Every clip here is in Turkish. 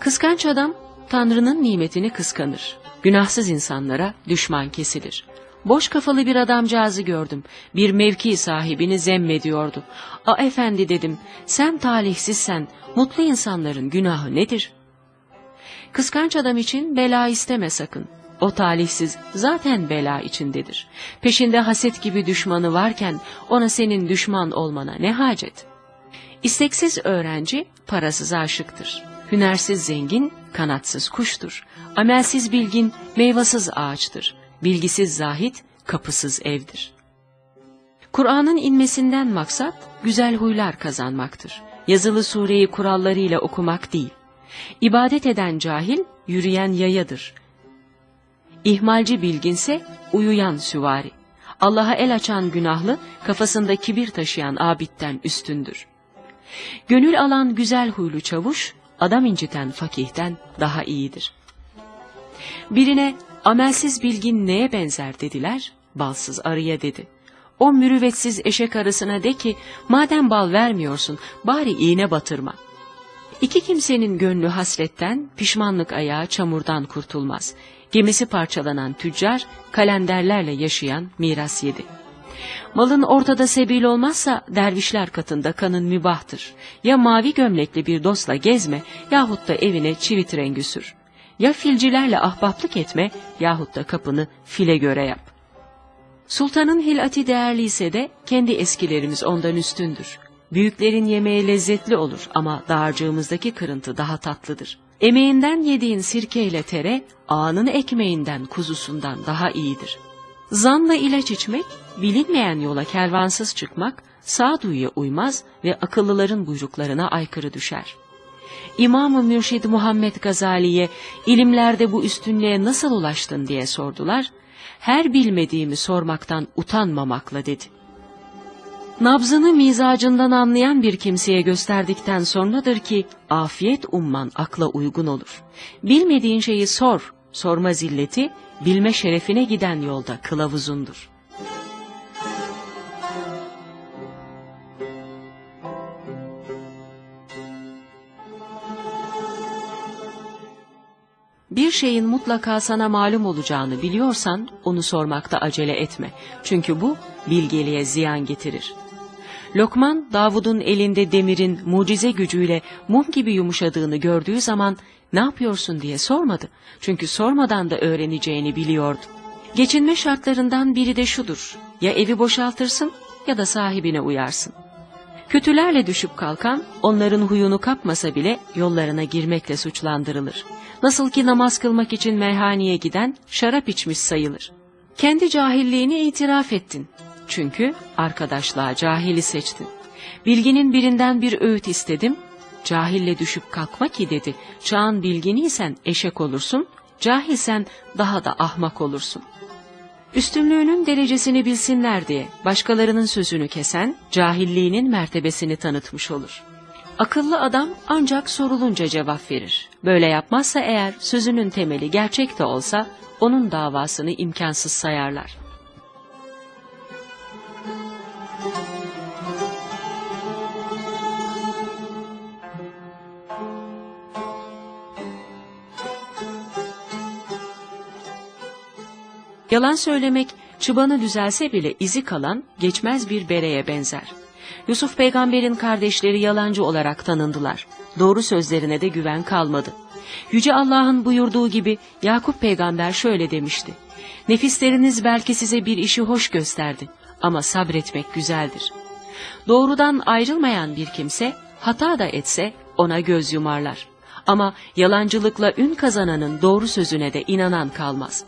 Kıskanç adam Tanrı'nın nimetini kıskanır. Günahsız insanlara düşman kesilir. Boş kafalı bir adamcağızı gördüm. Bir mevki sahibini zemmediyordu. A efendi dedim, sen talihsizsen mutlu insanların günahı nedir? Kıskanç adam için bela isteme sakın. O talihsiz zaten bela içindedir. Peşinde haset gibi düşmanı varken ona senin düşman olmana ne hacet? İsteksiz öğrenci parasız aşıktır. Hünersiz zengin kanatsız kuştur. Amelsiz bilgin meyvasız ağaçtır. Bilgisiz zahit kapısız evdir. Kur'an'ın inmesinden maksat güzel huylar kazanmaktır. Yazılı sureyi kurallarıyla okumak değil. İbadet eden cahil yürüyen yayadır. İhmalci bilginse uyuyan süvari. Allah'a el açan günahlı kafasında kibir taşıyan abitten üstündür. Gönül alan güzel huylu çavuş adam inciten fakihten daha iyidir. Birine amelsiz bilgin neye benzer dediler, balsız arıya dedi. O mürüvvetsiz eşek arısına de ki, madem bal vermiyorsun, bari iğne batırma. İki kimsenin gönlü hasretten, pişmanlık ayağı çamurdan kurtulmaz. Gemisi parçalanan tüccar, kalenderlerle yaşayan miras yedi. Malın ortada sebil olmazsa dervişler katında kanın mübahtır. Ya mavi gömlekli bir dostla gezme yahut da evine çivit rengi sür. Ya filcilerle ahbaplık etme yahut da kapını file göre yap. Sultanın hilati değerliyse de kendi eskilerimiz ondan üstündür. Büyüklerin yemeği lezzetli olur ama dağarcığımızdaki kırıntı daha tatlıdır. Emeğinden yediğin sirkeyle tere, ağanın ekmeğinden kuzusundan daha iyidir. Zanla ilaç içmek, bilinmeyen yola kervansız çıkmak, sağduyuya uymaz ve akıllıların buyruklarına aykırı düşer. İmam-ı Mürşid Muhammed Gazali'ye ilimlerde bu üstünlüğe nasıl ulaştın diye sordular. Her bilmediğimi sormaktan utanmamakla dedi. Nabzını mizacından anlayan bir kimseye gösterdikten sonradır ki afiyet umman akla uygun olur. Bilmediğin şeyi sor, sorma zilleti, bilme şerefine giden yolda kılavuzundur. Bir şeyin mutlaka sana malum olacağını biliyorsan onu sormakta acele etme. Çünkü bu bilgeliğe ziyan getirir. Lokman, Davud'un elinde demirin mucize gücüyle mum gibi yumuşadığını gördüğü zaman ne yapıyorsun diye sormadı. Çünkü sormadan da öğreneceğini biliyordu. Geçinme şartlarından biri de şudur. Ya evi boşaltırsın ya da sahibine uyarsın. Kötülerle düşüp kalkan onların huyunu kapmasa bile yollarına girmekle suçlandırılır. Nasıl ki namaz kılmak için meyhaneye giden şarap içmiş sayılır. Kendi cahilliğini itiraf ettin. Çünkü arkadaşlığa cahili seçtin. Bilginin birinden bir öğüt istedim. Cahille düşüp kalkma ki dedi. Çağın bilginiysen eşek olursun, cahilsen daha da ahmak olursun. Üstünlüğünün derecesini bilsinler diye başkalarının sözünü kesen, cahilliğinin mertebesini tanıtmış olur. Akıllı adam ancak sorulunca cevap verir. Böyle yapmazsa eğer sözünün temeli gerçek de olsa onun davasını imkansız sayarlar. Yalan söylemek çıbanı düzelse bile izi kalan geçmez bir bereye benzer. Yusuf peygamberin kardeşleri yalancı olarak tanındılar. Doğru sözlerine de güven kalmadı. Yüce Allah'ın buyurduğu gibi Yakup peygamber şöyle demişti. Nefisleriniz belki size bir işi hoş gösterdi ama sabretmek güzeldir. Doğrudan ayrılmayan bir kimse hata da etse ona göz yumarlar. Ama yalancılıkla ün kazananın doğru sözüne de inanan kalmaz.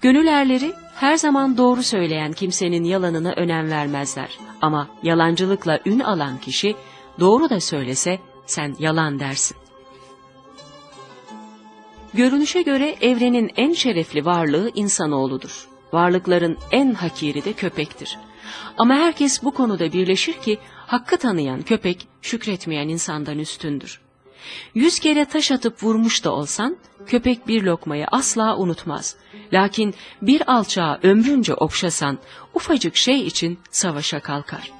Gönül erleri her zaman doğru söyleyen kimsenin yalanına önem vermezler. Ama yalancılıkla ün alan kişi doğru da söylese sen yalan dersin. Görünüşe göre evrenin en şerefli varlığı insanoğludur. Varlıkların en hakiri de köpektir. Ama herkes bu konuda birleşir ki hakkı tanıyan köpek şükretmeyen insandan üstündür. Yüz kere taş atıp vurmuş da olsan, köpek bir lokmayı asla unutmaz. Lakin bir alçağı ömrünce okşasan, ufacık şey için savaşa kalkar.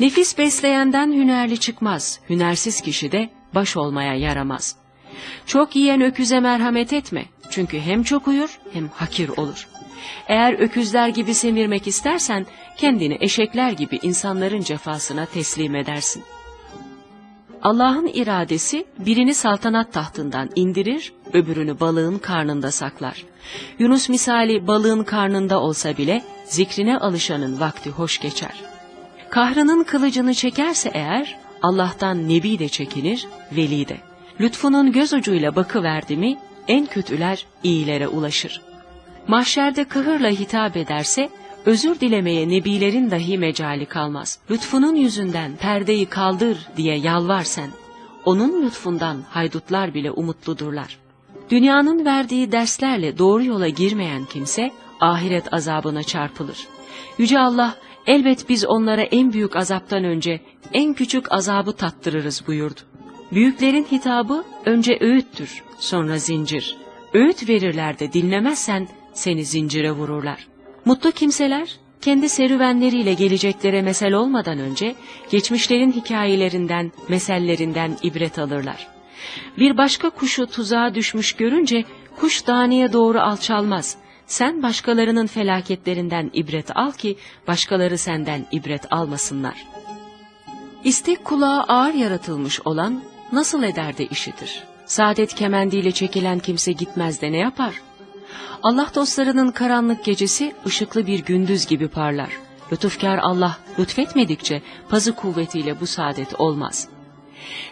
Nefis besleyenden hünerli çıkmaz, hünersiz kişi de baş olmaya yaramaz. Çok yiyen öküze merhamet etme. Çünkü hem çok uyur hem hakir olur. Eğer öküzler gibi semirmek istersen kendini eşekler gibi insanların cefasına teslim edersin. Allah'ın iradesi birini saltanat tahtından indirir, öbürünü balığın karnında saklar. Yunus misali balığın karnında olsa bile zikrine alışanın vakti hoş geçer. Kahrının kılıcını çekerse eğer Allah'tan nebi de çekinir, veli de. Lütfunun göz ucuyla bakıverdi mi en kötüler iyilere ulaşır. Mahşerde kıhırla hitap ederse özür dilemeye nebilerin dahi mecali kalmaz. Lütfunun yüzünden perdeyi kaldır diye yalvar sen. Onun lütfundan haydutlar bile umutludurlar. Dünyanın verdiği derslerle doğru yola girmeyen kimse ahiret azabına çarpılır. Yüce Allah elbet biz onlara en büyük azaptan önce en küçük azabı tattırırız buyurdu. Büyüklerin hitabı önce öğüttür, sonra zincir. Öğüt verirler de dinlemezsen seni zincire vururlar. Mutlu kimseler kendi serüvenleriyle geleceklere mesel olmadan önce geçmişlerin hikayelerinden, mesellerinden ibret alırlar. Bir başka kuşu tuzağa düşmüş görünce kuş taneye doğru alçalmaz. Sen başkalarının felaketlerinden ibret al ki başkaları senden ibret almasınlar. İstek kulağı ağır yaratılmış olan nasıl eder de işitir? Saadet kemendiyle çekilen kimse gitmez de ne yapar? Allah dostlarının karanlık gecesi ışıklı bir gündüz gibi parlar. Lütufkar Allah lütfetmedikçe pazı kuvvetiyle bu saadet olmaz.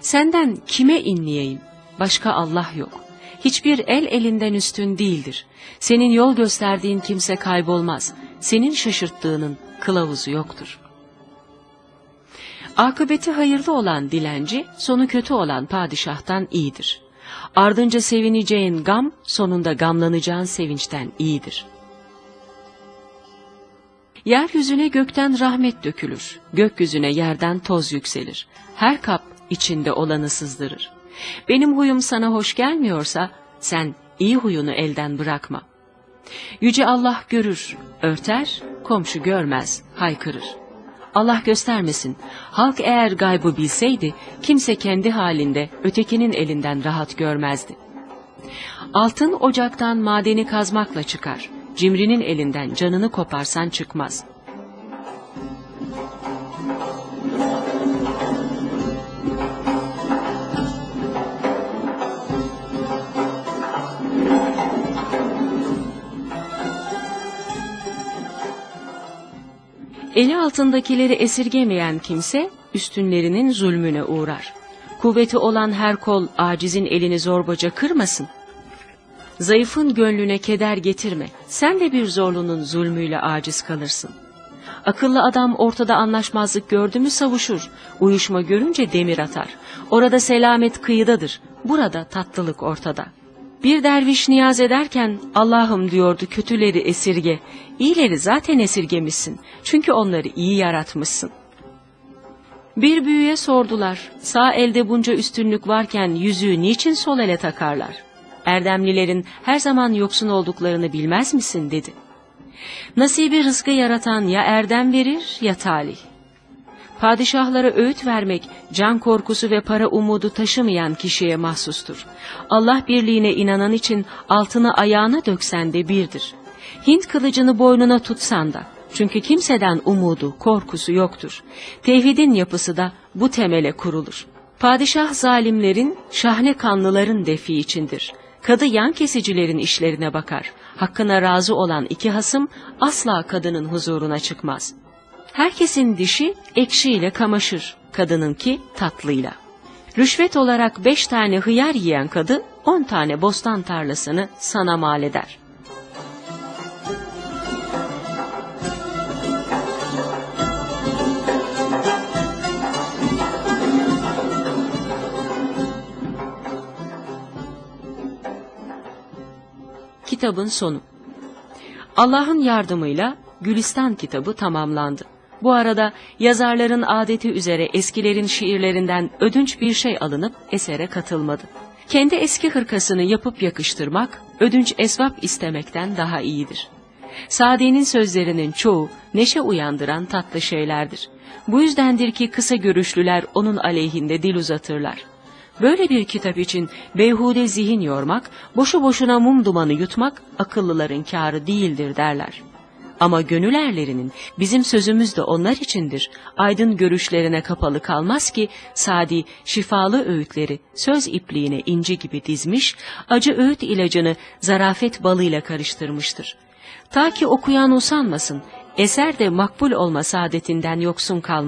Senden kime inleyeyim? Başka Allah yok. Hiçbir el elinden üstün değildir. Senin yol gösterdiğin kimse kaybolmaz. Senin şaşırttığının kılavuzu yoktur. Akıbeti hayırlı olan dilenci, sonu kötü olan padişahtan iyidir. Ardınca sevineceğin gam, sonunda gamlanacağın sevinçten iyidir. Yeryüzüne gökten rahmet dökülür, gökyüzüne yerden toz yükselir. Her kap içinde olanı sızdırır. Benim huyum sana hoş gelmiyorsa, sen iyi huyunu elden bırakma. Yüce Allah görür, örter, komşu görmez, haykırır. Allah göstermesin. Halk eğer gaybı bilseydi, kimse kendi halinde ötekinin elinden rahat görmezdi. Altın ocaktan madeni kazmakla çıkar. Cimrinin elinden canını koparsan çıkmaz. Eli altındakileri esirgemeyen kimse üstünlerinin zulmüne uğrar. Kuvveti olan her kol acizin elini zorbaca kırmasın. Zayıfın gönlüne keder getirme. Sen de bir zorlunun zulmüyle aciz kalırsın. Akıllı adam ortada anlaşmazlık gördü mü savuşur. Uyuşma görünce demir atar. Orada selamet kıyıdadır. Burada tatlılık ortada. Bir derviş niyaz ederken Allah'ım diyordu kötüleri esirge. İyileri zaten esirgemişsin. Çünkü onları iyi yaratmışsın. Bir büyüye sordular. Sağ elde bunca üstünlük varken yüzüğü niçin sol ele takarlar? Erdemlilerin her zaman yoksun olduklarını bilmez misin dedi. Nasibi rızkı yaratan ya erdem verir ya talih. Padişahlara öğüt vermek, can korkusu ve para umudu taşımayan kişiye mahsustur. Allah birliğine inanan için altını ayağına döksen de birdir. Hint kılıcını boynuna tutsan da, çünkü kimseden umudu, korkusu yoktur. Tevhidin yapısı da bu temele kurulur. Padişah zalimlerin, şahne kanlıların defi içindir. Kadı yan kesicilerin işlerine bakar. Hakkına razı olan iki hasım asla kadının huzuruna çıkmaz. Herkesin dişi ekşiyle kamaşır, kadınınki tatlıyla. Rüşvet olarak beş tane hıyar yiyen kadı, on tane bostan tarlasını sana mal eder. Kitabın sonu Allah'ın yardımıyla Gülistan kitabı tamamlandı. Bu arada yazarların adeti üzere eskilerin şiirlerinden ödünç bir şey alınıp esere katılmadı. Kendi eski hırkasını yapıp yakıştırmak, ödünç esvap istemekten daha iyidir. Sadi'nin sözlerinin çoğu neşe uyandıran tatlı şeylerdir. Bu yüzdendir ki kısa görüşlüler onun aleyhinde dil uzatırlar. Böyle bir kitap için beyhude zihin yormak, boşu boşuna mum dumanı yutmak akıllıların kârı değildir derler. Ama gönül erlerinin bizim sözümüz de onlar içindir. Aydın görüşlerine kapalı kalmaz ki Sadi şifalı öğütleri söz ipliğine inci gibi dizmiş, acı öğüt ilacını zarafet balıyla karıştırmıştır. Ta ki okuyan usanmasın, eser de makbul olma saadetinden yoksun kalmasın.